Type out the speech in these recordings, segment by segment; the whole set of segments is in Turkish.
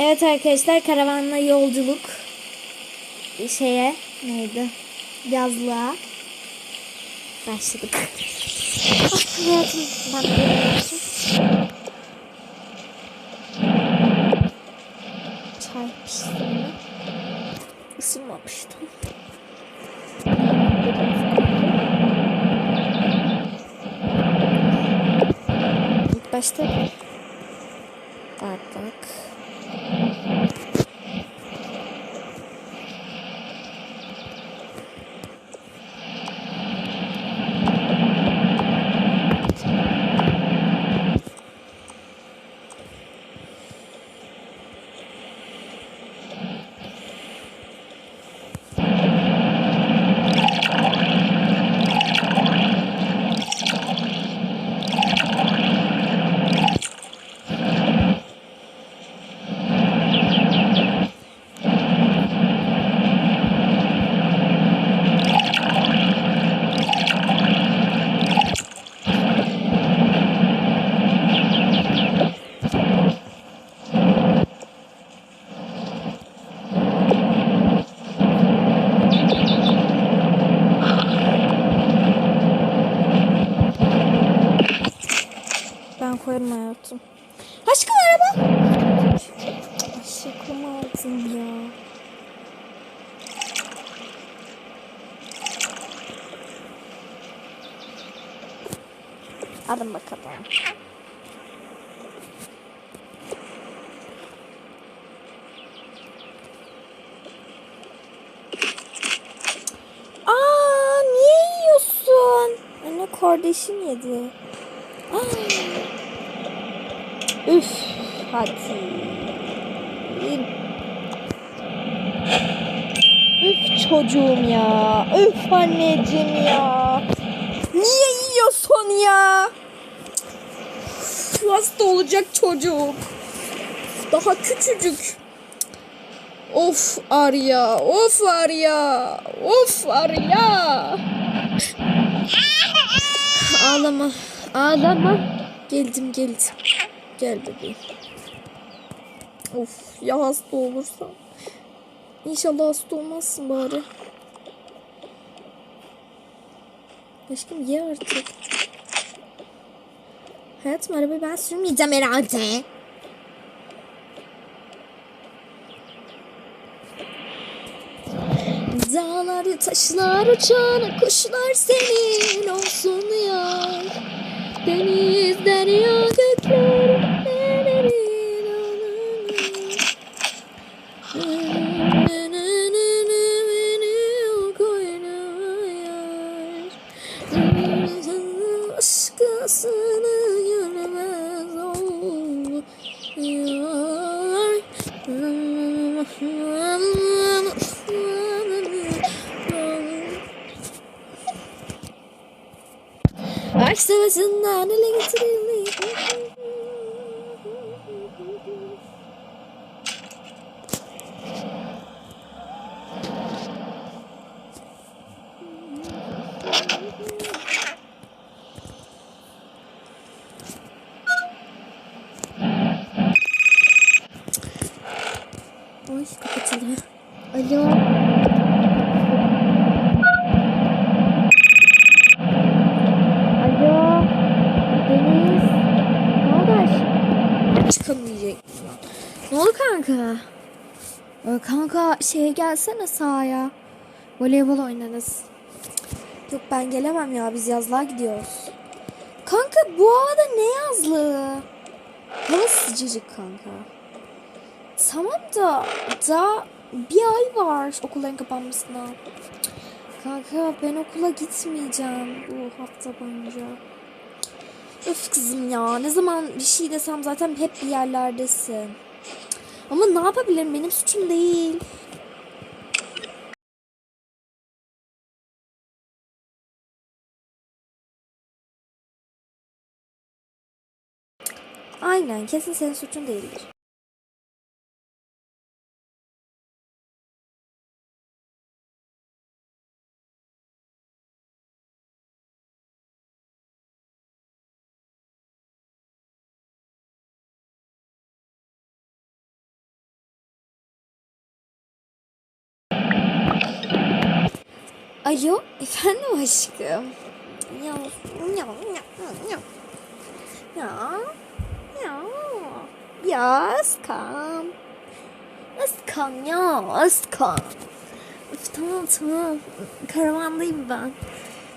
Evet arkadaşlar karavanla yolculuk şeye neydi? Yazlığa başladık. Ah, mi? Isınmamıştım. İlk başta bardak. Ben hayatım. Aşkım araba. Aşkım aldım ya. Alın bakalım. Aa, niye yiyorsun? Anne kardeşim yedi. Aa. Üf, hadi. Üf çocuğum ya. Üf anneciğim ya. Niye yiyorsun ya? Hasta olacak çocuk. Daha küçücük. Of Arya, of Arya, of Arya. Ağlama, ağlama. Geldim, geldim. Gel bebeğim. Of ya hasta olursam. İnşallah hasta olmazsın bari. Aşkım ye artık. Hayatım arabayı ben sürmeyeceğim herhalde. Dağlar, taşlar, uçan kuşlar senin olsun ya. Deniz, derya, gökler, Başkasını görmez oluyor. Aşk savaşından ele getirildi. Ay kapatıldı. Alo. Alo. Deniz. Ne oldu aşkım? Çıkamayacak. Ne oldu kanka? Ee, kanka şeye gelsene sahaya. Voleybol oynarız. Yok ben gelemem ya biz yazlığa gidiyoruz. Kanka bu havada ne yazlığı? Hava sıcacık kanka. Tamam da daha bir ay var okulların kapanmasına. Kanka ben okula gitmeyeceğim bu hafta boyunca. Öf kızım ya ne zaman bir şey desem zaten hep bir yerlerdesin. Ama ne yapabilirim benim suçum değil. Aynen kesin senin suçun değildir. Alo, efendim aşkım. Ya, ya, ya, ya. Ya, ya. Ya, askam. Askam ya, askam. Üf, tamam tamam. Karavandayım ben.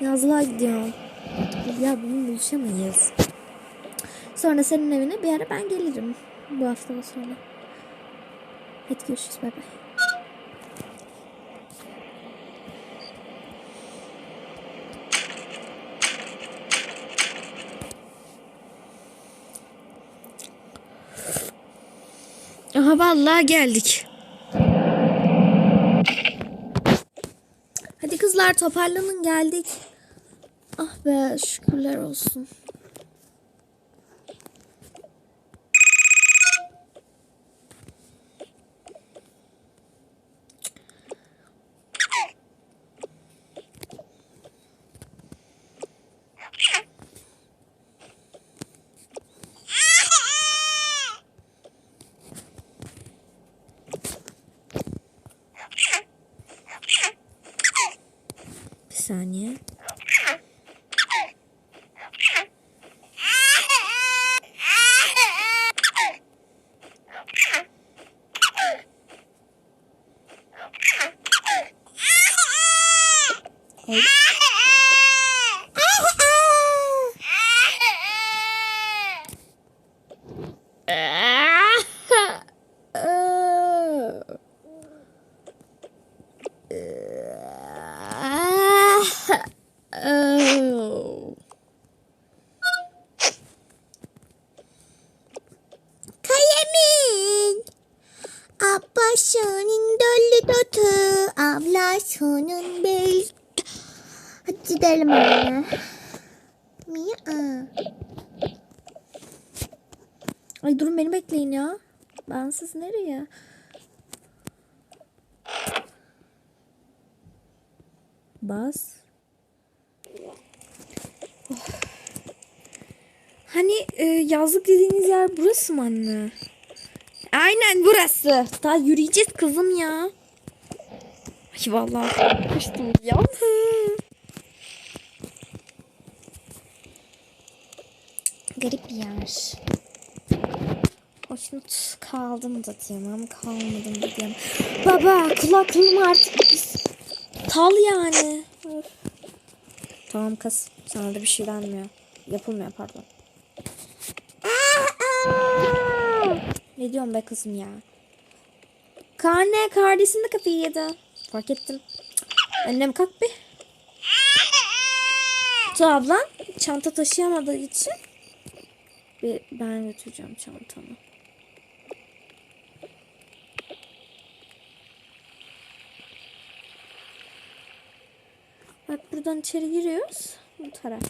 Yazlığa gidiyorum. Ya bugün buluşamayız. Sonra senin evine bir ara ben gelirim. Bu haftadan sonra. Hadi görüşürüz. Bay bay. Aha vallahi geldik. Hadi kızlar toparlanın geldik. Ah be şükürler olsun. Bir gidelim anne Mia Ay durun beni bekleyin ya. Ben siz nereye? Bas. Oh. Hani e, yazlık dediğiniz yer burası mı anne? Aynen burası. Daha yürüyeceğiz kızım ya. Ay vallahi korkmuştum ya. Garip bir yer. Hoşnut kaldım da diyemem, kalmadım da diyemem. Baba kulaklığım artık tal yani. Tamam kız, sana da bir şey denmiyor. Yapılmıyor pardon. Ne diyorsun be kızım ya? Karne kardeşin de kafayı yedi. Fark ettim. Annem kalk bir. Tu ablan çanta taşıyamadığı için bir ben götüreceğim çantamı. Bak buradan içeri giriyoruz. Bu taraf.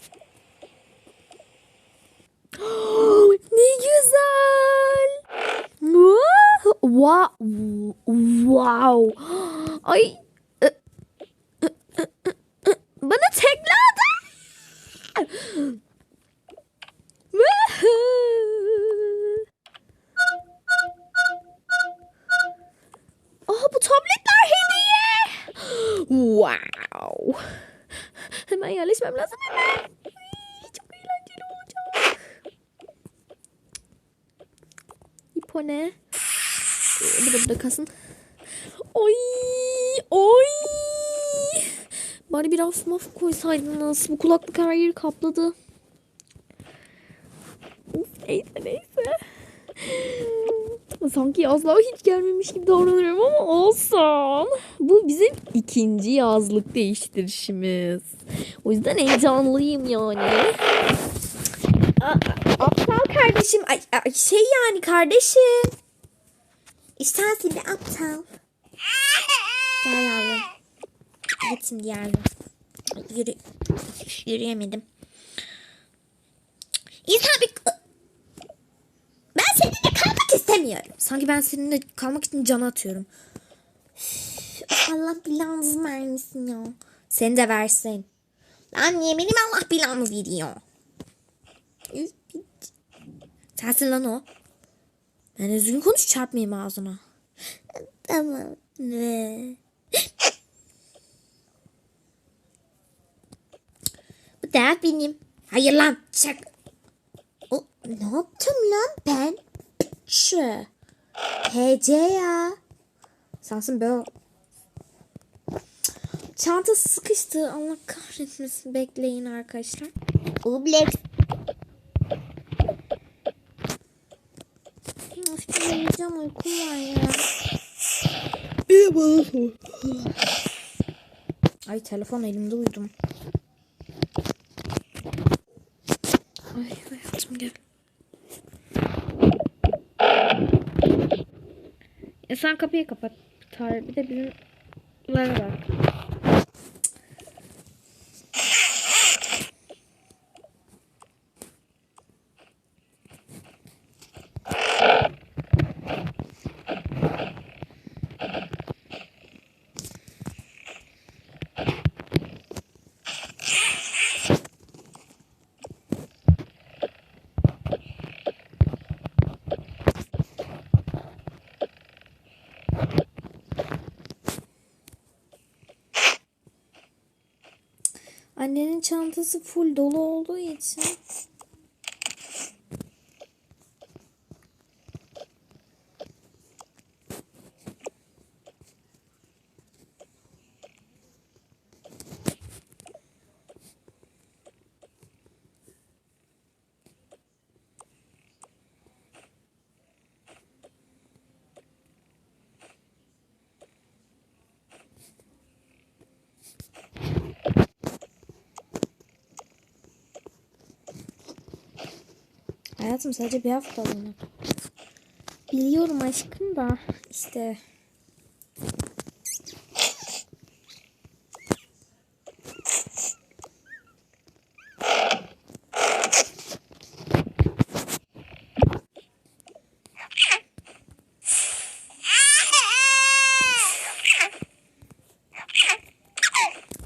ne güzel. Wow. Wow. Ay. Bana tekle Aa bu tabletler hediye. Wow. Hemen yerleşmem lazım hemen. Çok eğlenceli olacak. İpo ne? Bu da burada kalsın. Oy, oy. Bari biraz maf koysaydınız. Bu kulaklık her yeri kapladı. Neyse neyse. Sanki yazlığa hiç gelmemiş gibi davranıyorum ama olsun. Bu bizim ikinci yazlık değiştirişimiz. O yüzden heyecanlıyım yani. Aptal kardeşim. Ay, ay, şey yani kardeşim. İstersin de aptal Gel yavrum. Git şimdi yavrum. Yürü. Yürüyemedim. İnsan bir istemiyorum Sanki ben seninle kalmak için can atıyorum. Allah belanızı vermesin ya Seni de versin. Lan yeminim Allah belanı veriyor. Sensin lan o. Ben düzgün konuş çarpmayayım ağzına. Tamam Ne? Bu da benim. Hayır lan çak. O, ne yaptım lan ben? TC ya. Sensin be. Çanta sıkıştı. Allah kahretmesin. Bekleyin arkadaşlar. Ublex. Of uyuyacağım uykum var ya. Bir bana sor. Ay telefon elimde uyudum. Ay hayatım gel. E sen kapıyı kapat. Tarık bir de bizim Lara. Annenin çantası full dolu olduğu için. Hayatım sadece bir hafta bunu. Biliyorum aşkım da işte.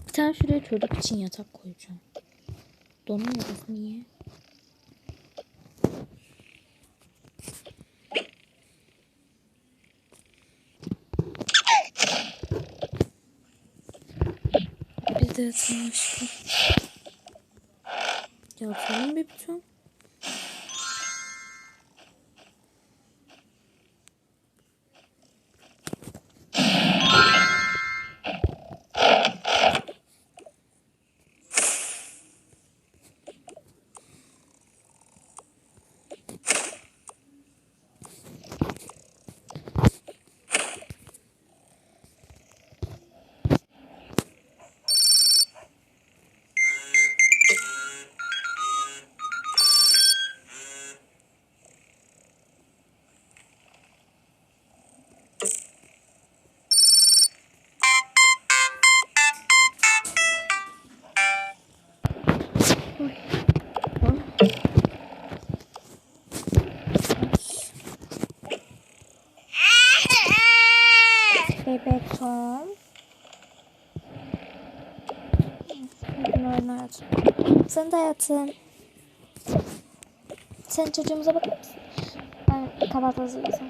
Bir tane şuraya çocuk için yatak koyacağım. Donuyoruz niye? De yatalım aşkım. Yatalım. Hayatım. Sen de yatın. Sen çocuğumuza bakar mısın? Ben kahvaltı hazırlayacağım.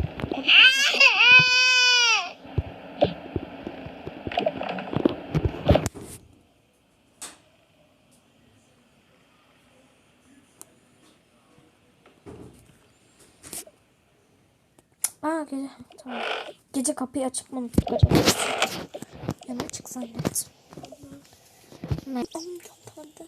Aa gece tamam. Gece kapıyı açıp unuttuk acaba? Yana çık zannet. Ne? Tatlı.